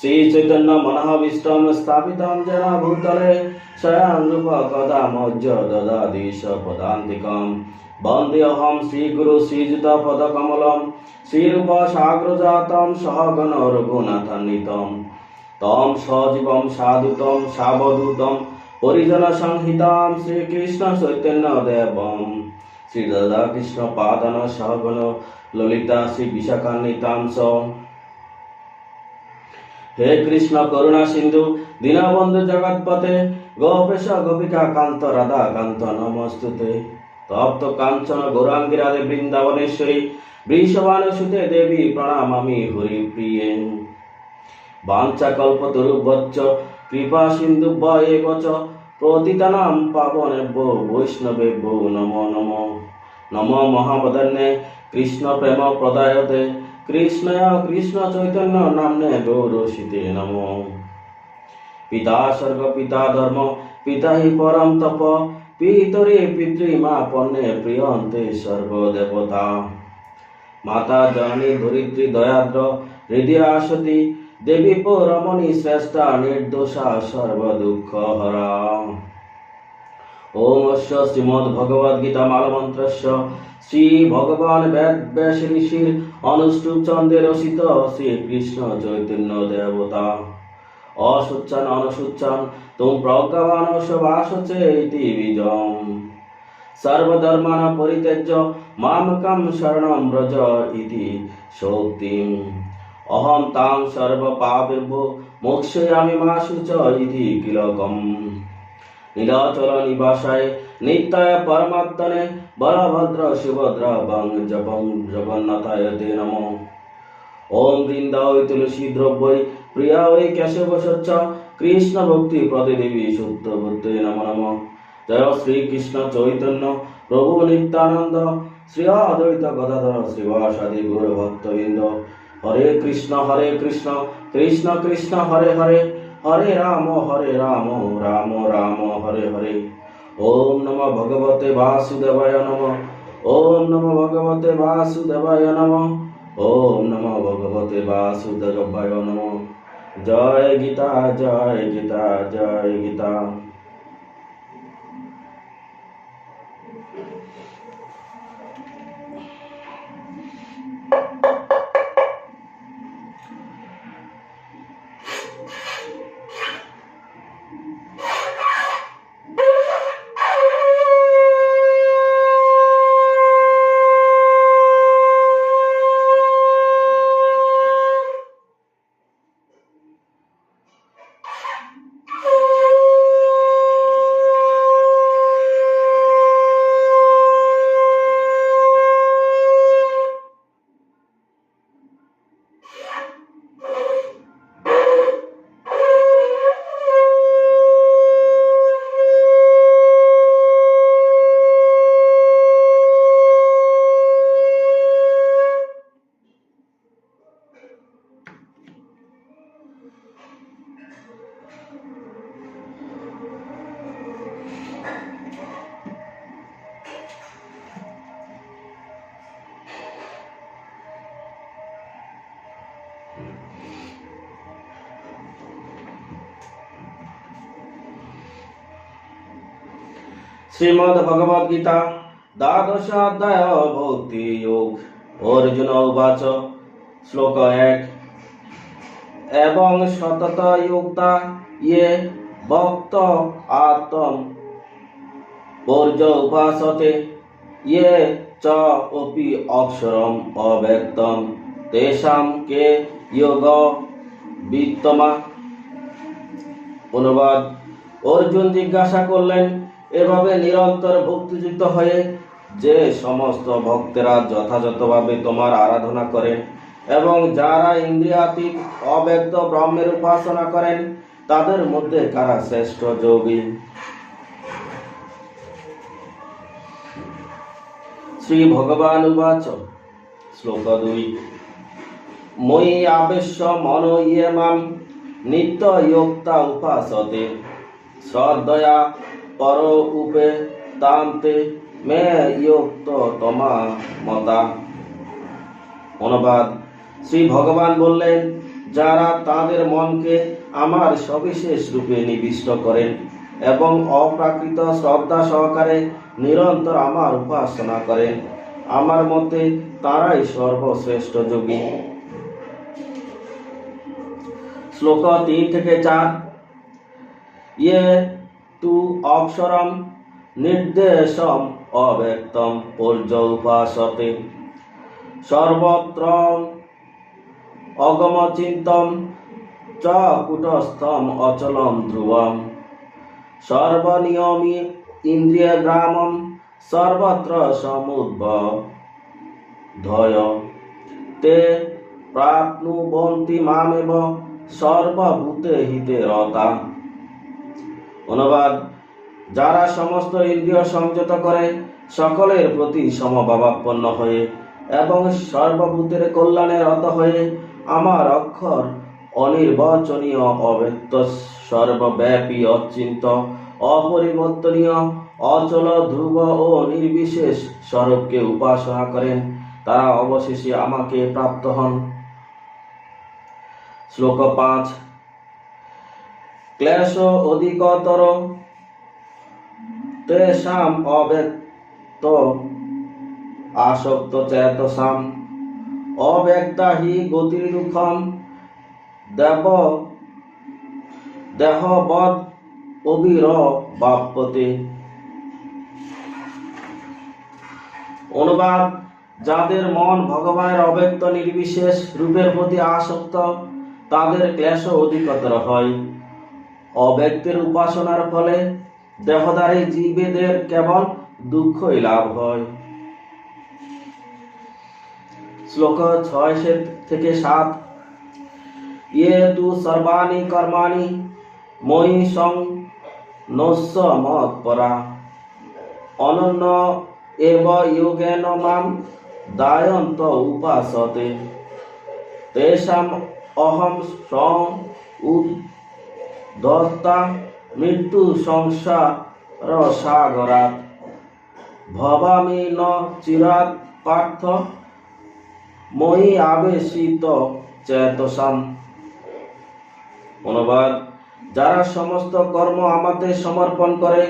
শ্রীচৈতন্য মনোভীষ্টম স্থাপিতম জনা ভূতলে স্বয়ং রূপ কদামজ্জ দদাদিশ পদান্তিকম বন্দেহম শ্রীগুরু শ্রীযুত পদকমলম শ্রীরূপ সাগ্রজাতম সহগণ রঘুনাথান্বিতম তম সজীবম সাধুতম সাবধূতম পরিজন সংহিতাম শ্রীকৃষ্ণ চৈতন্য দেবম শ্রী রাধাকৃষ্ণ পাদান সহগণ ললিতা শ্রী বিশাখান্বিতাংশ হে কৃষ্ণ করুণা সিন্ধু, দীনবন্ধু জগৎপথে, গোপেশ গোপিকা কান্ত রাধা কান্ত নমস্তুতে। তপ্ত কাঞ্চন গৌরাঙ্গী বৃন্দাবনেশ্বরী বৃষবান সুতে দেবী প্রণামামি হরি প্রিয়ে। বাঞ্চা কল্প তরুবচ্চ কৃপা সিন্ধু বয়ে বচ প্রতিতানাম পাবনেভ্য বৈষ্ণবেভ্য নম নম। নম মহাবদন্যে কৃষ্ণ প্রেম প্রদায়তে। কৃষ্ণয় কৃষ্ণ চৈতন্য নামনে গৌরসিতে নম। পিতা স্বর্গ, পিতা ধর্ম, পিতা হি পরম তপ। পিতরে পিতৃমা পণ্যে প্রিয়ন্তে সর্বদেবতা। মাতা জননী ধরিত্রী দয়াদ্র হৃদয় আসতি দেবী পরমণি শ্রেষ্ঠা নির্দোষা সর্বদুঃখ হরা ওম অশ্ব শ্রীমদ্ ভগবদ গীতা মালমন্ত্রস্য। শ্রী ভগবান বেদ ব্যাস ঋষির অনুষ্ঠুপ চন্দ্রে রচিত শ্রীকৃষ্ণ চৈতন্য দেবতা। অসুচ্চান অনসুচ্চান, তুম প্রজ্ঞাবান সবাসচে ইতি বীজম। সর্বধর্মান পরিত্যজ্য মামকম শরণম ব্রজ ইতি শক্তিম। অহম তাং সর্বপাপেভ্যো মোক্ষয়ামি মা শুচ ইতি কিলকম নীলাচল নিবাসায় নিত্যায় পরমাত্মনে বলভদ্র সুভদ্র বং জপং জগন্নাথায় তে নম। ওম বৃন্দায় তুলসী দ্রব্যই প্রিয়া ওই কেশব সচ্চ কৃষ্ণ ভক্তি প্রদে দেবী শুদ্ধ বুদ্ধে নম নম। জয় শ্রীকৃষ্ণ চৈতন্য প্রভু নিত্যানন্দ শ্রী অদ্বৈত গদাধর শ্রীবাসাদি গুরু ভক্তবৃন্দ হরে কৃষ্ণ হরে কৃষ্ণ কৃষ্ণ কৃষ্ণ, হরে হরে হরে রাম হরে রাম রাম রাম, হরে হরে। ওম নম ভগবতে বাসুদেবায় নম। ওম নম ভগবতে বাসুদেবায় নম। ওম নম ভগবতে বাসুদেবায় নম। জয় গীতা জয় গীতা জয় গীতা। শ্রীমদ ভগবদ গীতা দ্বাদশ অধ্যায় ভক্তি যোগ অর্জুন উবাচ, শ্লোক এক। এবং সতত যুক্তা ইয়ে ভক্ত আত্ম পর্য উপাসতে ইয়ে চ অপি অক্ষরম অব্যক্তম। তেষাম কে যোগ বিত্তমা। অনুবাদ। অর্জুন জিজ্ঞাসা করলেন এভাবে নিরন্তর ভক্তিযুক্ত হয়ে যে সমস্ত ভক্তেরা যথাযথভাবে তোমার আরাধনা করেন এবং যারা ইন্দ্রিয়াতীত অব্যক্ত ব্রহ্মের উপাসনা করেন, তাদের মধ্যে কারা শ্রেষ্ঠ যোগী? শ্রী ভগবান উবাচ, শ্লোক দুই। মই আবেশ্য মন ইয়ে মাম, নিত্য যোক্তা উপাসতে। শ্রদ্ধয়া উপে তান্তে মে ইয়োক্ত তমা মতা অনুবাদ, শ্রী ভগবান বললেন, যারা তাদের মনকে আমার সবিশেষ রূপে নিবিষ্ট করেন এবং অপ্রাকৃত শ্রদ্ধা সহকারে নিরন্তর আমার উপাসনা করেন, আমার মতে তারাই সর্বশ্রেষ্ঠ যোগী। শ্লোক তিন থেকে চার। ইয়ে তু অক্ষরম নির্দেশম অব্যক্তম পর্যৌপাসতে সর্বত্র অগমচিন্তম চ কুটস্থম অচলম ধ্রুবম। সর্বনিয়মী ইন্দ্রিয় গ্রামম সর্বত্র সমুদ্বধয় তে প্রাপ্নুবন্তি মামেব সর্বভূতে হিতে রতা অনুবাদ যারা সমস্ত ইন্দ্রিয় সংযত করে, সকলের প্রতি সমভাবাপন্ন হয়ে এবং সর্বভূতের কল্যাণে রত হয়ে আমার অক্ষর অনির্বচনীয়, অব্যক্ত, সর্বব্যাপী অচিন্ত অপরিবর্তনীয়, অচল, ধ্রুব ও নির্বিশেষ স্বরূপকে উপাসনা করেন। তারা অবশেষে আমাকে প্রাপ্ত হন। শ্লোক পাঁচ। ক্লেশ অধিকতর। তেষাম অব্যক্ত। আসক্ত চেতসাম। অব্যক্তা হি গতির দুঃখম দেব দেহবদ অবির বাপ্যতে। অনুবাদ, যাদের মন ভগবানের অব্যক্ত নির্বিশেষ রূপের প্রতি আসক্ত, তাদের ক্লেশ অধিকতর হয়। অব্যক্তের উপাসনার ফলে দেহধারী জীবেদের কেবল দুঃখই লাভ হয়। শ্লোক ছয় থেকে সাত। ইয়ে তু সর্বাণি কর্মাণি মই সং নস্য অনন্য এব যোগেন মাম দায়ন্ত উপাসতে। তেষাম অহম সং উদ্ধতা মৃত্যু সংসার সাগরাত ভবামি ন চিরাত পার্থ, মই আবেশিত চেতসাম। অনুবাদ, যারা সমস্ত কর্ম আমাদের সমর্পণ করে,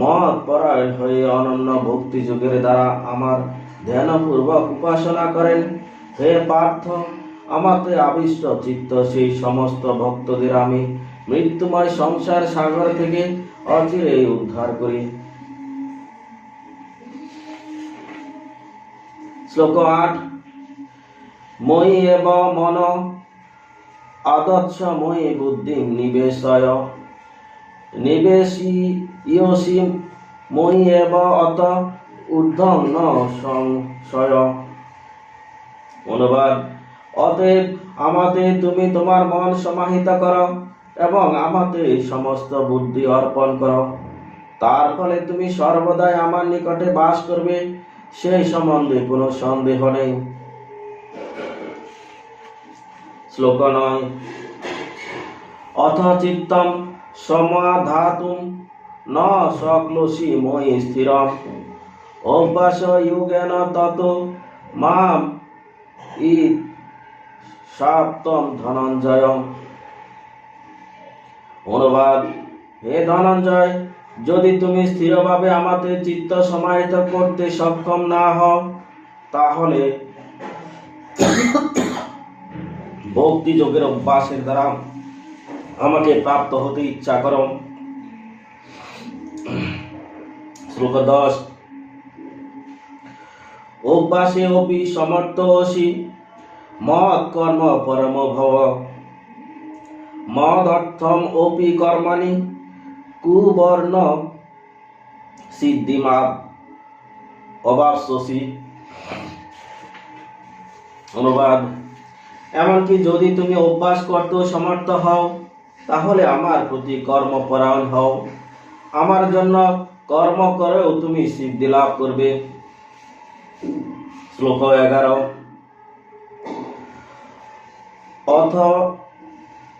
মত পরায়ণ হয়ে অনন্য ভক্তি যুগের দ্বারা আমার ধ্যানপূর্বক উপাসনা করেন। হে পার্থ, আমাতে আবিষ্ট চিত্ত সেই সমস্ত ভক্তদের আমি মৃত্যুময় সংসার সাগর থেকে অচিরে উদ্ধার করি। শ্লোক আট, মই এব মন আদর্শ মই বুদ্ধি নিবেশয়। নিবেশি ইয়সি মই এব অত ঊর্ধ্বম ন সংশয়। অনুবাদ, অতএব আমাতে তুমি তোমার মন সমাহিত করো। এবং আমাতে সমস্ত বুদ্ধি অর্পণ করো। তার ফলে তুমি সর্বদাই আমার নিকটে বাস করবে সেই সম্বন্ধে কোনো সন্দেহ নেই। শ্লোক নয় অথ চিত্তম সমাধাতুম ন শক্লোষি মই স্থিরম। অভ্যাস যোগেন তত মাম ই সাপ্তম ধনঞ্জয় অনুবাদ। হে ধনঞ্জয়, যদি তুমি স্থিরভাবে আমাদের চিত্ত সমাহিত করতে সক্ষম না হও, তাহলে ভক্তি যোগের অভ্যাসের দ্বারা আমাকে প্রাপ্ত হতে ইচ্ছা করো। শ্লোক দশ। অভ্যাসে অপি সমর্থ অসি মদ কর্ম পরম ভব। মদ অর্থম অপি কর্মাণি কুবর্ণ সিদ্ধিমাপ অবাপসি অনুবাদ। এমনকি যদি তুমি অভ্যাস করতেও সমর্থ হও, তাহলে আমার প্রতি কর্মপরায়ণ হও। আমার জন্য কর্ম করেও তুমি সিদ্ধি লাভ করবে। শ্লোক এগারো। অথ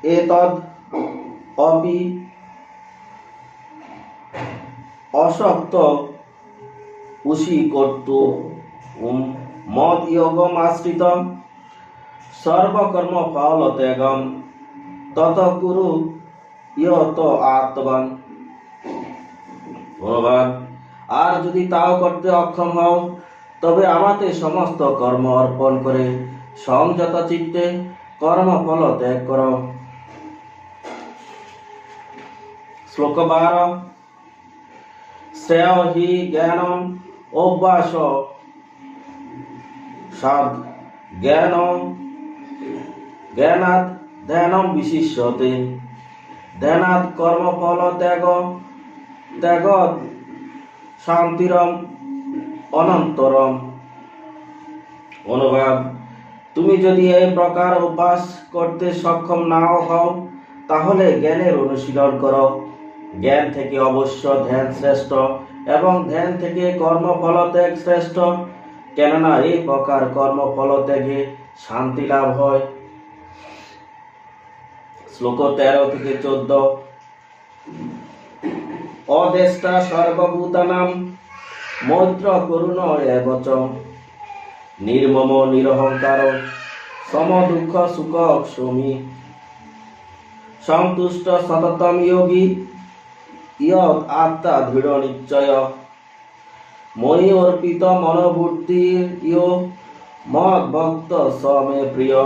এতদ অপি অশক্ত উশি কর্তু মদ ইয়োগম আশ্রিত সর্বকর্ম ফল ত্যাগম তত কুরু ইয়ত আত্মবান। ধন্যবাদ আর যদি তাও করতে অক্ষম হও, তবে আমাতে সমস্ত কর্ম অর্পণ করে সংযত চিত্তে কর্মফল ত্যাগ করো। শ্লোক বার শ্রেয় হি জ্ঞানম অভ্যাস সাধ জ্ঞান জ্ঞানাৎ ধ্যানম বিশিষ্যতে ধ্যানাৎ কর্মফল ত্যাগ ত্যাগ শান্তিরম অনন্তরম। অনুবাদ, তুমি যদি এই প্রকার অভ্যাস করতে সক্ষম নাও হও, তাহলে জ্ঞানের অনুশীলন করো। জ্ঞান থেকে অবশ্য ধ্যান শ্রেষ্ঠ এবং ধ্যান থেকে কর্মফল ত্যাগ শ্রেষ্ঠ। কেননা এই প্রকার কর্মফল ত্যাগে শান্তি লাভ হয়। শ্লোক তেরো থেকে চোদ্দ। অদেষ্টা সর্বভূতানাম মৈত্র করুণ এবচ নির্মম নিরহংকার সম দুঃখ সুখ সমি সন্তুষ্ট সততম যোগী আত্মা দৃঢ় নিশ্চয়। মই অর্পিত মনোবূর্তি ইয় ভক্ত সমে প্রিয়।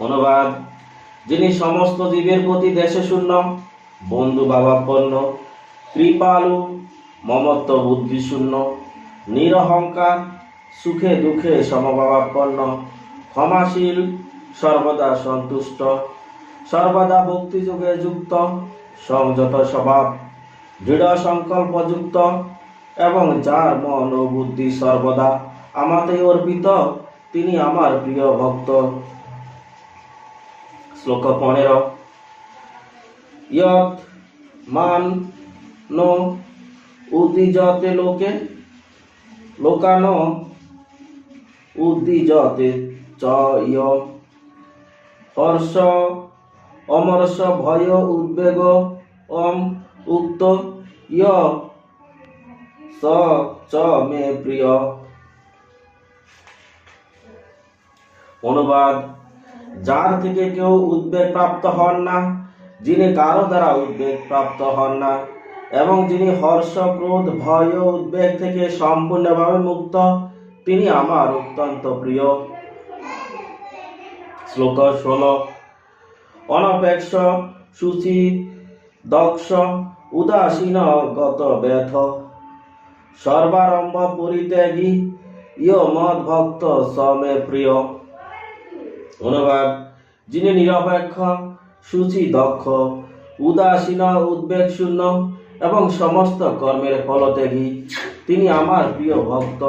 অনুবাদ, যিনি সমস্ত জীবের প্রতি দেশে শূন্য বন্ধু ভাবাপন্ন কৃপালু, মমত্ব বুদ্ধি শূন্য নিরহংকার, সুখে দুঃখে সমভাবাপন্ন ক্ষমাশীল, সর্বদা সন্তুষ্ট। সর্বদা ভক্তিযোগে যুক্ত, সংযত স্বভাব, দৃঢ় সংকল্পযুক্ত এবং যার মন ও বুদ্ধি সর্বদা আমাতে অর্পিত, তিনি আমার প্রিয় ভক্ত। শ্লোক পনেরো। ইয়ৎ মান নো উদ্দিজতে লোকে, লোকানো উদ্দিজতে চ হর্ষ অমর্ষ ভয় উদ্বেগ অম উক্ত ইয় চ মে প্রিয়। অনুবাদ, যার থেকে কেউ উদ্বেগ প্রাপ্ত হন না, যিনি কারও দ্বারা উদ্বেগ প্রাপ্ত হন না, এবং যিনি হর্ষ ক্রোধ ভয় উদ্বেগ থেকে সম্পূর্ণভাবে মুক্ত, তিনি আমার অত্যন্ত প্রিয়। শ্লোক ষোলো অনপেক্ষ সুচি দক্ষ, উদাসীন, গত ব্যথ সর্বারম্ভ পরিত্যাগী ইয় মদ ভক্ত সমে প্রিয়। অনুবাদ, যিনি নিরপেক্ষ, সুচি দক্ষ, উদাসীন, উদ্বেগ শূন্য এবং সমস্ত কর্মের ফলত্যাগী, তিনি আমার প্রিয় ভক্ত।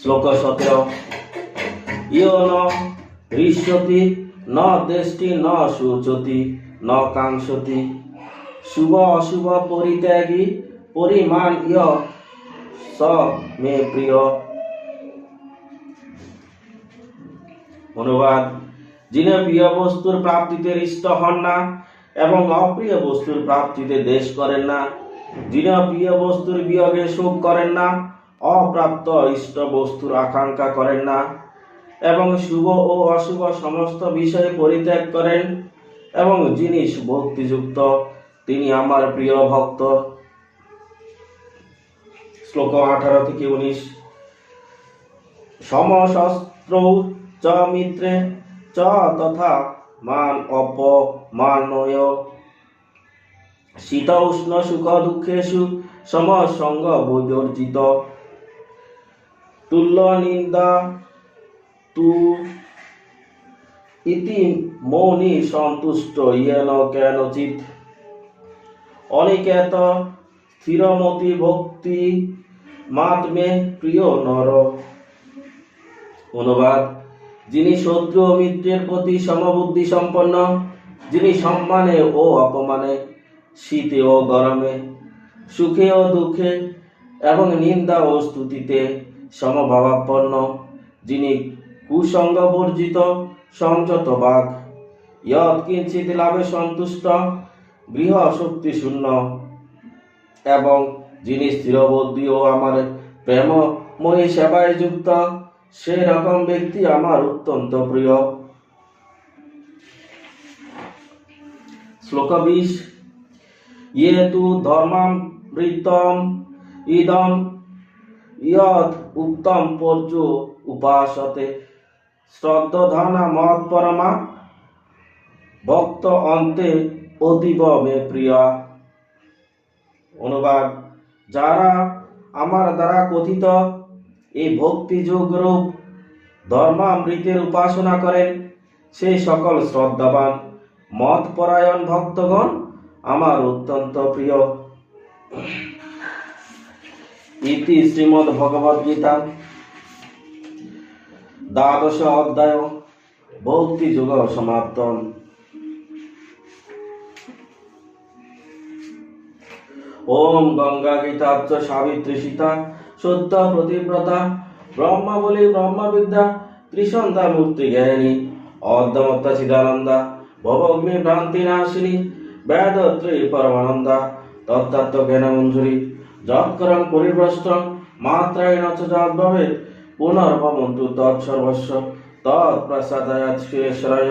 শ্লোক সতেরো, ইয় ন হৃষ্যতি ন দেষ্টি ন শুচতি ন কাংসতি। শুভ অশুভ পরিত্যাগী, পরিমাণ ইয় মে প্রিয়। অনুবাদ, যিনি প্রিয় বস্তুর প্রাপ্তিতে হৃষ্ট হন না এবং অপ্রিয় বস্তুর প্রাপ্তিতে দেশ করেন না, যিনি প্রিয় বস্তুর বিয়োগে সুখ করেন না, অপ্রাপ্ত ইষ্ট বস্তুর আকাঙ্ক্ষা করেন না এবং শুভ ও অশুভ সমস্ত বিষয়ে পরিত্যাগ করেন এবং যিনি ভক্তিযুক্ত, তিনি আমার প্রিয় ভক্ত। শ্লোক আঠারো থেকে উনিশ। সমশস্ত্র চ মিত্রে চ তথা মান অপমানয়। শীত উষ্ণ সুখ দুঃখেষু সমসঙ্গ বৈবর্জিত। তুল্য নিন্দা তু ইতি মৌনি সন্তুষ্ট ইয়েন কেনচিত অনিকেত স্থিরমতি ভক্তি মাতমে প্রিয় নর অনুবাদ, যিনি শত্রু ও মিত্রের প্রতি সমবুদ্ধি সম্পন্ন, যিনি সম্মানে ও অপমানে, শীতে ও গরমে, সুখে ও দুঃখে, এবং নিন্দা ও স্তুতিতে সমভাবাপন্ন, যিনি কুসঙ্গ বর্জিত সংযত বাঘ ইয়ৎ কিঞ্চিত লাভে সন্তুষ্ট গৃহ শক্তি শূন্য। এবং যিনি স্থিরবুদ্ধি ও আমার প্রেমময়ী সেবায় যুক্ত সেই রকম ব্যক্তি আমার অত্যন্ত প্রিয়। শ্লোক বিশ। ইয়ে তু ধর্মামৃতম ইদম, ইয়ৎ উত্তম পর্য উপাসতে শ্রদ্ধধানা মত পরমা, ভক্ত অন্তে অতীব মে প্রিয়া। অনুবাদ, যারা আমার দ্বারা কথিত এই ভক্তিযোগ রূপ ধর্মামৃতের উপাসনা করেন সেই সকল শ্রদ্ধাবান মত পরায়ণ ভক্তগণ আমার অত্যন্ত প্রিয়। ইতি শ্রীমদ্ ভগবদ গীতা দ্বাদশ অধ্যায় ভক্তি যুগ সমাপ্তম। ওম গঙ্গা গীতার্থ সাবিত্রী সীতা, সত্য প্রতিব্রতা ব্রহ্মা বলি ব্রহ্মবিদ্যা, ত্রিসন্ধ্যা মূর্তি জ্ঞানী অর্ধমত্তা চিদানন্দা, ভবগ্নি ভ্রান্তি নাশিনী বেদত্রী পরমানন্দা তত্ত্ব জ্ঞান মঞ্জুরি যৎকরং পরিভ্রষ্টং মাত্রায়ণ চ যদ্ভবে পুনর্ভবন্তু তৎসর্বস্ব তৎপ্রসাদায়াৎ শ্রেয়শ্রয়